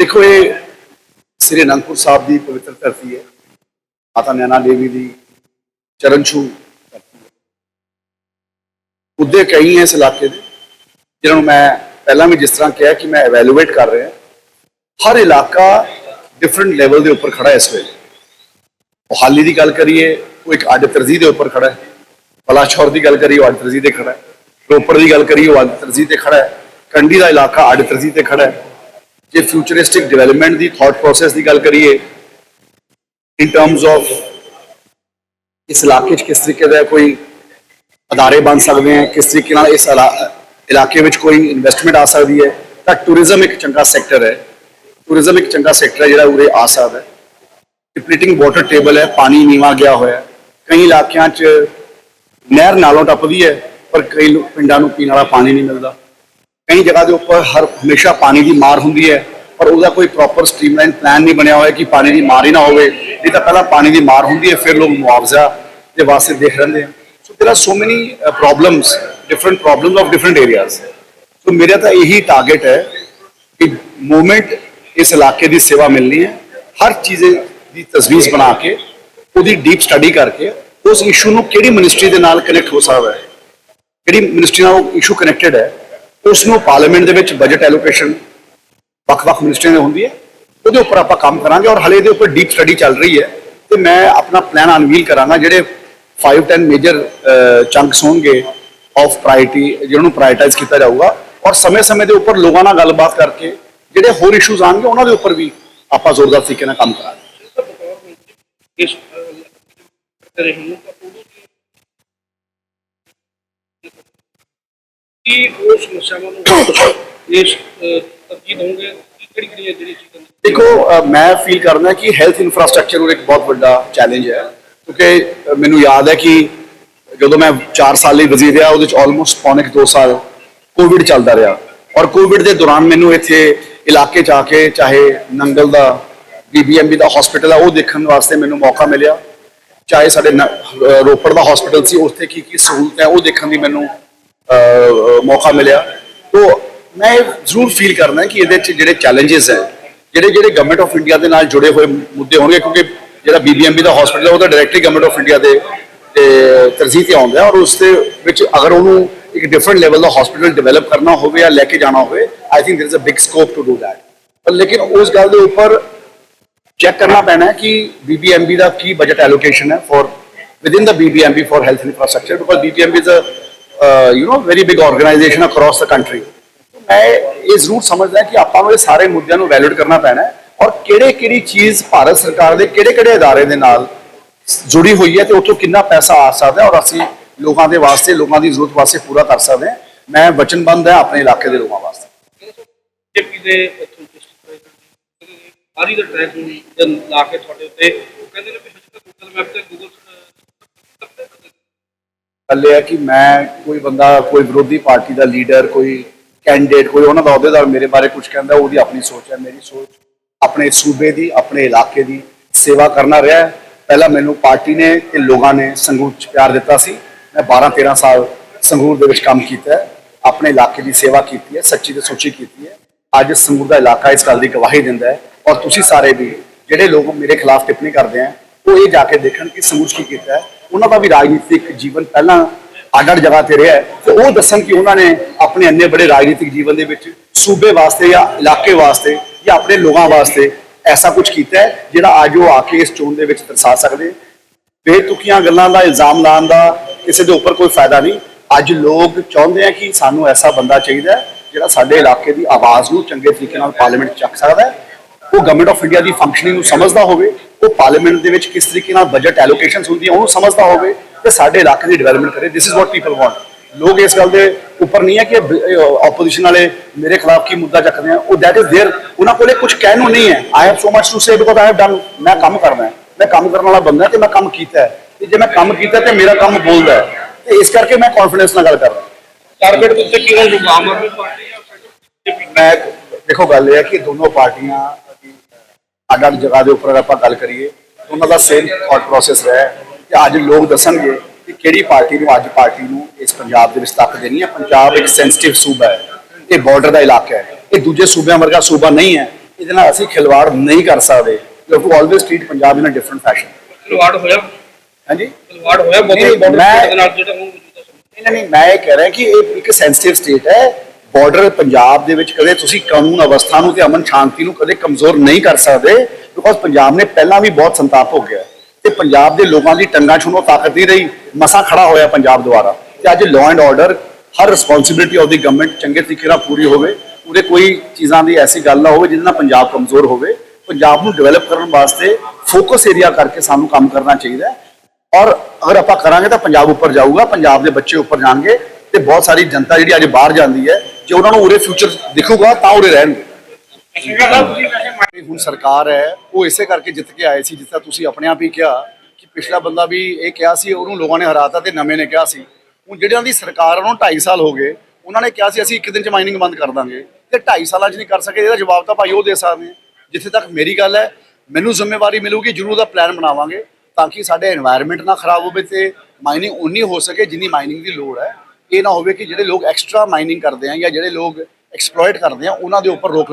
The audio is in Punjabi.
ਦੇਖੋ, ਇਹ ਸ੍ਰੀ ਅਨੰਦਪੁਰ ਸਾਹਿਬ ਦੀ ਪਵਿੱਤਰ ਧਰਤੀ ਹੈ। ਮਾਤਾ ਨੈਣਾ ਦੇਵੀ ਦੀ ਚਰਨ ਛੂਹ ਧਰਤੀ ਹੈ। ਮੁੱਦੇ ਕਈ ਹੈ ਇਸ ਇਲਾਕੇ ਦੇ ਜਿਹਨਾਂ ਨੂੰ ਮੈਂ ਪਹਿਲਾਂ ਵੀ ਜਿਸ ਤਰ੍ਹਾਂ ਕਿਹਾ ਕਿ ਮੈਂ ਇਵੈਲੂਏਟ ਕਰ ਰਿਹਾ। ਹਰ ਇਲਾਕਾ ਡਿਫਰੈਂਟ ਲੈਵਲ ਦੇ ਉੱਪਰ ਖੜਾ ਇਸ ਵੇਲੇ। ਮੋਹਾਲੀ ਦੀ ਗੱਲ ਕਰੀਏ, ਉਹ ਇੱਕ ਅੱਡ ਤਰਜੀਹ ਦੇ ਉੱਪਰ ਖੜਾ ਹੈ। ਬਲਾਚੌਰ ਦੀ ਗੱਲ ਕਰੀਏ, ਉਹ ਅੱਡ ਤਰਜੀਹ ਤੇ ਖੜਾ ਹੈ। ਰੋਪੜ ਦੀ ਗੱਲ ਕਰੀਏ, ਉਹ ਅੱਡ ਤਰਜੀਹ ਤੇ ਖੜਾ ਹੈ। ਕੰਡੀ ਦਾ ਇਲਾਕਾ ਅੱਡ ਤਰਜੀ ਤੇ ਖੜਾ ਹੈ। ਜੇ ਫਿਊਚਰਿਸਟਿਕ ਡਿਵੈਲਪਮੈਂਟ ਦੀ ਥਾਟ ਪ੍ਰੋਸੈਸ ਦੀ ਗੱਲ ਕਰੀਏ ਇਨ ਟਰਮਸ ਆਫ ਇਸ ਇਲਾਕੇ 'ਚ ਕਿਸ ਤਰੀਕੇ ਦਾ ਕੋਈ ਅਦਾਰੇ ਬਣ ਸਕਦੇ ਹੈ, ਕਿਸ ਤਰੀਕੇ ਨਾਲ ਇਸ ਇਲਾ- ਇਲਾਕੇ ਵਿੱਚ ਕੋਈ ਇਨਵੈਸਟਮੈਂਟ ਆ ਸਕਦੀ ਹੈ, ਤਾਂ ਟੂਰਿਜ਼ਮ ਇੱਕ ਚੰਗਾ ਸੈਕਟਰ ਹੈ। ਟੂਰਿਜ਼ਮ ਇੱਕ ਚੰਗਾ ਸੈਕਟਰ ਹੈ ਜਿਹੜਾ ਉਰੇ ਆ ਸਕਦਾ ਹੈ। ਡਿਪਲੀਟਿੰਗ ਵਾਟਰ ਟੇਬਲ ਹੈ, ਪਾਣੀ ਨੀਵਾ ਗਿਆ ਹੋਇਆ ਹੈ। ਕਈ ਇਲਾਕਿਆਂ 'ਚ ਨਹਿਰ ਨਾਲੋਂ ਟੱਪਦੀ ਹੈ, ਪਰ ਕਈ ਪਿੰਡਾਂ ਨੂੰ ਪੀਣ ਵਾਲਾ ਪਾਣੀ ਨਹੀਂ ਮਿਲਦਾ। ਕਈ ਜਗ੍ਹਾ ਦੇ ਉੱਪਰ ਹਰ ਹਮੇਸ਼ਾ ਪਾਣੀ ਦੀ ਮਾਰ ਹੁੰਦੀ ਹੈ ਪਰ ਉਹਦਾ ਕੋਈ ਪ੍ਰੋਪਰ ਸਟ੍ਰੀਮਲਾਈਨ ਪਲਾਨ ਨਹੀਂ ਬਣਿਆ ਹੋਇਆ ਕਿ ਪਾਣੀ ਦੀ ਮਾਰ ਹੀ ਨਾ ਹੋਵੇ। ਇਹ ਤਾਂ ਪਹਿਲਾਂ ਪਾਣੀ ਦੀ ਮਾਰ ਹੁੰਦੀ ਹੈ, ਫਿਰ ਲੋਕ ਮੁਆਵਜ਼ਾ ਦੇ ਵਾਸਤੇ ਦੇਖ ਰਹਿੰਦੇ ਹਨ so there are so many problems different problems of different different so ਮੇਰਾ ਤਾਂ ਇਹੀ ਟਾਰਗੇਟ ਹੈ ਕਿ ਮੂਵਮੈਂਟ ਇਸ ਇਲਾਕੇ ਦੀ ਸੇਵਾ ਮਿਲਣੀ ਹੈ, ਹਰ ਚੀਜ਼ ਦੀ ਤਜਵੀਜ਼ ਬਣਾ ਕੇ, ਉਹਦੀ ਡੀਪ ਸਟੱਡੀ ਕਰਕੇ, ਉਸ ਇਸ਼ੂ ਨੂੰ ਕਿਹੜੀ ਮਿਨਿਸਟਰੀ ਦੇ ਨਾਲ ਕਨੈਕਟ ਹੋ ਸਕਦਾ ਹੈ? ਕਿਹੜੀ ਮਿਨਿਸਟਰੀ ਨਾਲ ਉਹ ਇਸ਼ੂ ਕਨੈਕਟਡ ਹੈ? ਉਸ ਨੂੰ ਪਾਰਲੀਮੈਂਟ ਦੇ ਵਿੱਚ ਬਜਟ ਐਲੋਕੇਸ਼ਨ ਵੱਖ-ਵੱਖ ਮਿਨਿਸਟਰੀਆਂ ਦੇ ਹੁੰਦੀ ਹੈ ਉਹਦੇ ਉੱਪਰ ਆਪਾਂ ਕੰਮ ਕਰਾਂਗੇ ਔਰ ਹਲੇ ਇਹਦੇ ਉੱਪਰ ਡੀਪ ਸਟੱਡੀ ਚੱਲ ਰਹੀ ਹੈ ਤੇ ਮੈਂ ਆਪਣਾ ਪਲਾਨ ਅਨਵੀਲ ਕਰਾਂਗਾ ਜਿਹੜੇ 5 10 ਮੇਜਰ ਚੰਕਸ ਹੋਣਗੇ ਆਫ ਪ੍ਰਾਇਰਟੀ ਜਿਹਨਾਂ ਨੂੰ ਪ੍ਰਾਇਰਟਾਈਜ਼ ਕੀਤਾ ਜਾਊਗਾ ਔਰ ਸਮੇਂ-ਸਮੇਂ ਦੇ ਉੱਪਰ ਲੋਕਾਂ ਨਾਲ ਗੱਲਬਾਤ ਕਰਕੇ ਜਿਹੜੇ ਹੋਰ ਇਸ਼ੂਜ਼ ਆਣਗੇ ਉਹਨਾਂ ਦੇ ਉੱਪਰ ਵੀ ਆਪਾਂ ਜ਼ੋਰਦਾਰ ਤਰੀਕੇ ਨਾਲ ਕੰਮ ਕਰਾਂਗੇ ਇਸ ਕਰ ਰਹੇ ਤਾਂ ਉਦੋਂ ਦੀ ਕੀ ਉਹ ਸਮੱਸਿਆਵਾਂ ਨੂੰ ਇਸ ਤਰਜੀਹ ਦਵਾਂਗੇ? ਕਿ ਕਿਹੜੀ ਕਿਹੜੀਆਂ ਜਿਹੜੀ ਚੀਜ਼ਾਂ ਦੇਖੋ ਮੈਂ ਫੀਲ ਕਰਦਾ ਕਿ ਹੈਲਥ ਇਨਫਰਾਸਟ੍ਰਕਚਰ ਉਹ ਇੱਕ ਬਹੁਤ ਵੱਡਾ ਚੈਲੰਜ ਹੈ। ਕਿਉਂਕਿ ਮੈਨੂੰ ਯਾਦ ਹੈ ਕਿ ਜਦੋਂ ਮੈਂ 4 ਸਾਲ ਲਈ ਵਜ਼ੀਰ ਰਿਹਾ, ਉਹਦੇ ਚ ਆਲਮੋਸਟ ਪੌਣੇ 2 ਸਾਲ ਕੋਵਿਡ ਚੱਲਦਾ ਰਿਹਾ। ਔਰ ਕੋਵਿਡ ਦੇ ਦੌਰਾਨ ਮੈਨੂੰ ਇੱਥੇ ਇਲਾਕੇ ਚ ਆ ਕੇ ਚਾਹੇ ਨੰਗਲ ਦਾ ਬੀਬੀਐਮਬੀ ਦਾ ਹਸਪੀਟਲ ਹੈ ਉਹ ਦੇਖਣ ਵਾਸਤੇ ਮੈਨੂੰ ਮੌਕਾ ਮਿਲਿਆ। ਚਾਹੇ ਸਾਡੇ ਰੋਪੜ ਦਾ ਹਸਪੀਟਲ ਸੀ, ਉੱਥੇ ਕੀ ਕੀ ਸਹੂਲਤ ਹੈ, ਉਹ ਦੇਖਣ ਦੀ ਮੈਨੂੰ ਮੌਕਾ ਮਿਲਿਆ। ਉਹ ਮੈਂ ਜ਼ਰੂਰ ਫੀਲ ਕਰਨਾ ਕਿ ਇਹਦੇ ਵਿੱਚ ਜਿਹੜੇ ਚੈਲੰਜਸ ਹੈ, ਜਿਹੜੇ ਜਿਹੜੇ ਗਵਰਨਮੈਂਟ ਆਫ ਇੰਡੀਆ ਦੇ ਨਾਲ ਜੁੜੇ ਹੋਏ ਮੁੱਦੇ ਹੋਣਗੇ, ਕਿਉਂਕਿ ਜਿਹੜਾ ਬੀਬੀਐਮਬੀ ਦਾ ਹਸਪੀਟਲ ਹੈ, ਉਹ ਤਾਂ ਡਾਇਰੈਕਟਲੀ ਗਵਰਨਮੈਂਟ ਆਫ ਇੰਡੀਆ ਦੇ ਤਰਜੀਹ ਤੇ ਆਉਂਦਾ ਔਰ ਉਸ ਦੇ ਵਿੱਚ ਅਗਰ ਉਹਨੂੰ ਇੱਕ ਡਿਫਰੈਂਟ ਲੈਵਲ ਦਾ ਹਸਪੀਟਲ ਡਿਵੈਲਪ ਕਰਨਾ ਹੋਵੇ ਜਾਂ ਲੈ ਕੇ ਜਾਣਾ ਹੋਵੇ I think there is a big scope to do that ਪਰ ਲੇਕਿਨ ਉਸ ਗੱਲ ਦੇ ਉੱਪਰ ਚੈੱਕ ਕਰਨਾ ਪੈਣਾ ਹੈ ਕਿ ਬੀਬੀਐਮਬੀ ਦਾ ਕੀ ਬਜਟ ਐਲੋਕੇਸ਼ਨ ਹੈ for within the BBMB for health infrastructure because BBMB is a you know, very big organization across the country. ਮੈਂ ਇਹ ਜ਼ਰੂਰ ਸਮਝਦਾ ਕਿ ਆਪਾਂ ਨੂੰ ਇਹ ਸਾਰੇ ਮੁੱਦਿਆਂ ਨੂੰ ਵੈਲਿਡ ਕਰਨਾ ਪੈਣਾ ਹੈ ਔਰ ਕਿਹੜੇ ਕਿਹੜੀ ਚੀਜ਼ ਭਾਰਤ ਸਰਕਾਰ ਦੇ ਕਿਹੜੇ ਕਿਹੜੇ ਅਦਾਰੇ ਦੇ ਨਾਲ ਜੁੜੀ ਹੋਈ ਹੈ ਤੇ ਉੱਥੋਂ ਕਿੰਨਾ ਪੈਸਾ ਆ ਸਕਦਾ ਔਰ ਅਸੀਂ ਲੋਕਾਂ ਦੇ ਵਾਸਤੇ, ਲੋਕਾਂ ਦੀ ਜ਼ਰੂਰਤ ਵਾਸਤੇ ਪੂਰਾ ਕਰ ਸਕਦੇ ਹਾਂ। ਮੈਂ ਵਚਨਬੰਦ ਹਾਂ ਆਪਣੇ ਇਲਾਕੇ ਦੇ ਲੋਕਾਂ ਵਾਸਤੇ। ਬੀਜੇਪੀ ਦੇ ਇੱਥੋਂ ਕਿਸ ਆਰੀ ਦਾ ਟਰੈਕ ਲਾ ਕੇ ਤੁਹਾਡੇ ਉੱਤੇ ਉਹ ਕਹਿੰਦੇ ਨੇ ਵੀ ਹਜੇ ਤੱਕ ਗੂਗਲ ਮੈਪ ਤੇ ਗੂਗਲ ਹੱਲੇ ਹੈ ਕਿ ਮੈਂ ਕੋਈ ਬੰਦਾ, ਕੋਈ ਵਿਰੋਧੀ ਪਾਰਟੀ ਦਾ ਲੀਡਰ, ਕੋਈ ਕੈਂਡੀਡੇਟ ਕੋਈ ਉਹਨਾਂ ਦਾ ਅਹੁਦੇਦਾਰ ਮੇਰੇ ਬਾਰੇ ਕੁਝ ਕਹਿੰਦਾ, ਉਹਦੀ ਆਪਣੀ ਸੋਚ ਹੈ, ਮੇਰੀ ਸੋਚ ਆਪਣੇ ਸੂਬੇ ਦੀ, ਆਪਣੇ ਇਲਾਕੇ ਦੀ ਸੇਵਾ ਕਰਨਾ ਰਿਹਾ ਪਹਿਲਾਂ ਮੈਨੂੰ ਪਾਰਟੀ ਨੇ ਤੇ ਲੋਕਾਂ ਨੇ ਸੰਗਰੂਰ ਚ ਪਿਆਰ ਦਿੱਤਾ ਸੀ। ਮੈਂ 12 13 ਸਾਲ ਸੰਗਰੂਰ ਦੇ ਵਿੱਚ ਕੰਮ ਕੀਤਾ ਹੈ, ਆਪਣੇ ਇਲਾਕੇ ਦੀ ਸੇਵਾ ਕੀਤੀ ਹੈ, ਸੱਚੀ ਤੇ ਸੋਚੀ ਕੀਤੀ ਹੈ। ਅੱਜ ਸੰਗਰੂਰ ਦਾ ਇਲਾਕਾ ਇਸ ਗੱਲ ਦੀ ਗਵਾਹੀ ਦਿੰਦਾ ਹੈ ਔਰ ਤੁਸੀਂ ਸਾਰੇ ਵੀ, ਜਿਹੜੇ ਲੋਕ ਮੇਰੇ ਖਿਲਾਫ ਟਿੱਪਣੀ ਕਰਦੇ ਆ ਉਹ ਇਹ ਜਾ ਕੇ ਦੇਖਣ ਕਿ ਸੰਗਰੂਰ 'ਚ ਕੀ ਕੀਤਾ ਹੈ। ਉਹਨਾਂ ਦਾ ਵੀ ਰਾਜਨੀਤਿਕ ਜੀਵਨ ਪਹਿਲਾਂ ਅੱਡ-ਅੱਡ ਜਗ੍ਹਾ ਤੇ ਰਿਹਾ ਹੈ। ਤੇ ਉਹ ਦੱਸਣ ਕਿ ਉਹਨਾਂ ਨੇ ਆਪਣੇ ਅੰਨੇ ਬੜੇ ਰਾਜਨੀਤਿਕ ਜੀਵਨ ਦੇ ਵਿੱਚ ਸੂਬੇ ਵਾਸਤੇ ਜਾਂ ਇਲਾਕੇ ਵਾਸਤੇ ਜਾਂ ਆਪਣੇ ਲੋਕਾਂ ਵਾਸਤੇ ਐਸਾ ਕੁਝ ਕੀਤਾ ਹੈ, ਜਿਹੜਾ ਅੱਜ ਉਹ ਆ ਕੇ ਇਸ ਚੋਣ ਦੇ ਵਿੱਚ ਦਰਸਾ ਸਕਦੇ ਬੇਤੁਕੀਆਂ ਗੱਲਾਂ ਦਾ, ਇਲਜ਼ਾਮ ਲਾਉਣ ਦਾ ਕਿਸੇ ਦੇ ਉੱਪਰ ਕੋਈ ਫਾਇਦਾ ਨਹੀਂ। ਅੱਜ ਲੋਕ ਚਾਹੁੰਦੇ ਆ ਕਿ ਸਾਨੂੰ ਐਸਾ ਬੰਦਾ ਚਾਹੀਦਾ ਜਿਹੜਾ ਸਾਡੇ ਇਲਾਕੇ ਦੀ ਆਵਾਜ਼ ਨੂੰ ਚੰਗੇ ਤਰੀਕੇ ਨਾਲ ਪਾਰਲੀਮੈਂਟ 'ਚ ਚੱਕ ਸਕਦਾ ਹੈ। ਉਹ ਗਵਰਨਮੈਂਟ ਆਫ ਇੰਡੀਆ ਦੀ ਫੰਕਸ਼ਨਿੰਗ ਨੂੰ ਸਮਝਦਾ ਹੋਵੇ ਉਹ ਪਾਰਲੀਮੈਂਟ ਦੇ ਵਿੱਚ ਕਿਸ ਤਰੀਕੇ ਨਾਲ ਬਜਟ ਐਲੋਕੇਸ਼ਨਸ ਹੁੰਦੀਆਂ ਉਹਨੂੰ ਸਮਝਦਾ ਹੋਵੇ ਤੇ ਸਾਡੇ ਇਲਾਕੇ ਦੀ ਡਿਵੈਲਪਮੈਂਟ ਕਰੇ this is what people want ਲੋਕ ਇਸ ਗੱਲ ਦੇ ਉੱਪਰ ਨਹੀਂ ਹੈ ਕਿ ਆਪੋਜੀਸ਼ਨ ਵਾਲੇ ਮੇਰੇ ਖਿਲਾਫ ਕੀ ਮੁੱਦਾ ਚੱਕਦੇ ਆ ਉਹ ਦੈਟ ਇਜ਼ देयर ਉਹਨਾਂ ਕੋਲੇ ਕੁਝ ਕਹਿਣ ਨੂੰ ਨਹੀਂ ਹੈ I have so much to say because I have done ਮੈਂ ਕੰਮ ਕਰਨਾ ਹੈ ਮੈਂ ਕੰਮ ਕਰਨ ਵਾਲਾ ਬੰਦਾ ਤੇ ਮੈਂ ਕੰਮ ਕੀਤਾ ਹੈ ਤੇ ਜੇ ਮੈਂ ਕੰਮ ਕੀਤਾ ਤੇ ਮੇਰਾ ਕੰਮ ਬੋਲਦਾ ਹੈ ਤੇ ਇਸ ਕਰਕੇ ਮੈਂ ਕੌਨਫੀਡੈਂਸ ਨਾਲ ਗੱਲ ਕਰਦਾ ਟਾਰਗੇਟ ਦੇ ਉੱਤੇ ਕੀ ਰਹੂਗਾ ਆਮ ਆਦਮੀ ਪਾਰਟੀ ਜਾਂ ਬੀਜੇਪੀ ਮੈਂ ਦੇਖੋ ਗੱਲ ਇਹ ਹੈ ਕਿ ਦੋਨੋਂ ਪਾਰਟੀਆਂ ਅੱਡ ਅੱਡ ਜਗ੍ਹਾ ਦੇ ਉੱਪਰ ਆਪਾਂ ਗੱਲ ਕਰੀਏ ਉਹਨਾਂ ਦਾ ਸੇਮ ਥਾਟ ਪ੍ਰੋਸੈਸ ਰਿਹਾ ਕਿ ਅੱਜ ਲੋਕ ਦੱਸਣਗੇ ਕਿ ਕਿਹੜੀ ਪਾਰਟੀ ਨੂੰ ਅੱਜ ਪਾਰਟੀ ਨੂੰ ਇਸ ਪੰਜਾਬ ਦੇ ਵਿੱਚ ਤੱਕ ਦੇਣੀ ਹੈ। ਪੰਜਾਬ ਇੱਕ ਸੈਂਸਿਟਿਵ ਸੂਬਾ ਹੈ। ਇਹ ਬਾਰਡਰ ਦਾ ਇਲਾਕਾ ਹੈ। ਇਹ ਦੂਜੇ ਸੂਬਿਆਂ ਵਰਗਾ ਸੂਬਾ ਨਹੀਂ ਹੈ। ਇਹਦੇ ਨਾਲ ਅਸੀਂ ਖਿਲਵਾੜ ਨਹੀਂ ਕਰ ਸਕਦੇ। You to always treat Punjab in a different fashion ਖਿਲਵਾੜ ਹੋਇਆ? ਹਾਂਜੀ? ਖਿਲਵਾੜ ਹੋਇਆ ਬਹੁਤ ਮੈਂ- ਦੇ ਨਾਲ ਜਿਹੜਾ ਹੁਣ ਮੌਜੂਦਾ ਸਮੇਂ ਨਹੀਂ ਨਹੀਂ ਮੈਂ ਇਹ ਕਹਿ ਰਿਹਾ ਕਿ ਇਹ ਇੱਕ ਸੈਂਸਿਟਿਵ ਸਟੇਟ ਹੈ। ਬਾਰਡਰ ਪੰਜਾਬ ਦੇ ਵਿੱਚ ਕਦੇ ਤੁਸੀਂ ਕਾਨੂੰਨ ਅਵਸਥਾ ਨੂੰ ਤੇ ਅਮਨ ਸ਼ਾਂਤੀ ਨੂੰ ਕਦੇ ਕਮਜ਼ੋਰ ਨਹੀਂ ਕਰ ਸਕਦੇ ਬਿਕੋਜ਼ ਪੰਜਾਬ ਨੇ ਪਹਿਲਾਂ ਵੀ ਬਹੁਤ ਸੰਤਾਪ ਹੋ ਗਿਆ ਤੇ ਪੰਜਾਬ ਦੇ ਲੋਕਾਂ ਦੀ ਟੰਗਾਂ ਛੁਨੋ ਤਾਕਤ ਨਹੀਂ ਰਹੀ, ਮਸਾ ਖੜਾ ਹੋਇਆ ਪੰਜਾਬ ਦੁਆਰਾ। ਤੇ ਅੱਜ ਲਾਅ ਐਂਡ ਆਰਡਰ ਹਰ ਰਿਸਪੌਂਸਿਬਿਲਟੀ ਆਫ ਦੀ ਗਵਰਨਮੈਂਟ ਚੰਗੇ ਤਰੀਕੇ ਨਾਲ ਪੂਰੀ ਹੋਵੇ, ਉਹਦੇ ਕੋਈ ਚੀਜ਼ਾਂ ਦੀ ਐਸੀ ਗੱਲ ਨਾ ਹੋਵੇ ਜਿਹਦੇ ਨਾਲ ਪੰਜਾਬ ਕਮਜ਼ੋਰ ਹੋਵੇ। ਪੰਜਾਬ ਨੂੰ ਡਿਵੈਲਪ ਕਰਨ ਵਾਸਤੇ ਫੋਕਸ ਏਰੀਆ ਕਰਕੇ ਸਾਨੂੰ ਕੰਮ ਕਰਨਾ ਚਾਹੀਦਾ ਔਰ ਅਗਰ ਆਪਾਂ ਕਰਾਂਗੇ ਤਾਂ ਪੰਜਾਬ ਉੱਪਰ ਜਾਊਗਾ, ਪੰਜਾਬ ਦੇ ਬੱਚੇ ਉੱਪਰ ਜਾਣਗੇ। ਤੇ ਬਹੁਤ ਸਾਰੀ ਜਨਤਾ ਜਿਹੜੀ ਅੱਜ ਬਾਹਰ ਜਾਂਦੀ ਹੈ, ਜੇ ਉਹਨਾਂ ਨੂੰ ਉਰੇ ਫਿਊਚਰ ਦਿਖੂਗਾ ਤਾਂ ਉਰੇ ਰਹਿਣਗੇ। ਹੁਣ ਸਰਕਾਰ ਹੈ, ਉਹ ਇਸੇ ਕਰਕੇ ਜਿੱਤ ਕੇ ਆਏ ਸੀ ਜਿੱਦਾਂ ਤੁਸੀਂ ਆਪਣੇ ਆਪ ਹੀ ਕਿਹਾ ਕਿ ਪਿਛਲਾ ਬੰਦਾ ਵੀ ਇਹ ਕਿਹਾ ਸੀ, ਉਹਨੂੰ ਲੋਕਾਂ ਨੇ ਹਰਾਤਾ ਤੇ ਨਵੇਂ ਨੇ ਕਿਹਾ ਸੀ। ਹੁਣ ਜਿਹੜਿਆਂ ਦੀ ਸਰਕਾਰ ਉਹਨੂੰ 2.5 ਸਾਲ ਹੋ ਗਏ, ਉਹਨਾਂ ਨੇ ਕਿਹਾ ਸੀ, ਅਸੀਂ ਇੱਕ ਦਿਨ ਚ ਮਾਈਨਿੰਗ ਬੰਦ ਕਰ ਦਾਂਗੇ। ਤੇ 2.5 ਸਾਲਾਂ ਚ ਨਹੀਂ ਕਰ ਸਕੇ, ਇਹਦਾ ਜਵਾਬ ਤਾਂ ਭਾਈ ਉਹ ਦੇ ਸਕਦੇ ਜਿੱਥੇ ਤੱਕ ਮੇਰੀ ਗੱਲ ਹੈ, ਮੈਨੂੰ ਜ਼ਿੰਮੇਵਾਰੀ ਮਿਲੂਗੀ, ਜਰੂਰ ਦਾ ਪਲਾਨ ਬਣਾਵਾਂਗੇ, ਤਾਂ ਕਿ ਸਾਡੇ এনवायरमेंट ਨਾ ਖਰਾਬ ਹੋਵੇ ਤੇ ਮਾਈਨਿੰਗ ਉਨੀ ਹੋ ਸਕੇ ਜਿੰਨੀ ਮਾਈਨਿੰਗ ਦੀ ਲੋੜ ਹੈ। ਇਹ ਨਾ ਹੋਵੇ ਕਿ ਜਿਹੜੇ ਲੋਕ ਐਕਸਟਰਾ ਮਾਈਨਿੰਗ ਕਰਦੇ ਆ ਜਾਂ ਜਿਹੜੇ ਲੋਕ ਐਕਸਪਲੋਇਟ ਕਰਦੇ ਆ, ਉਹਨਾਂ ਦੇ ਉੱਪਰ ਰੋਕ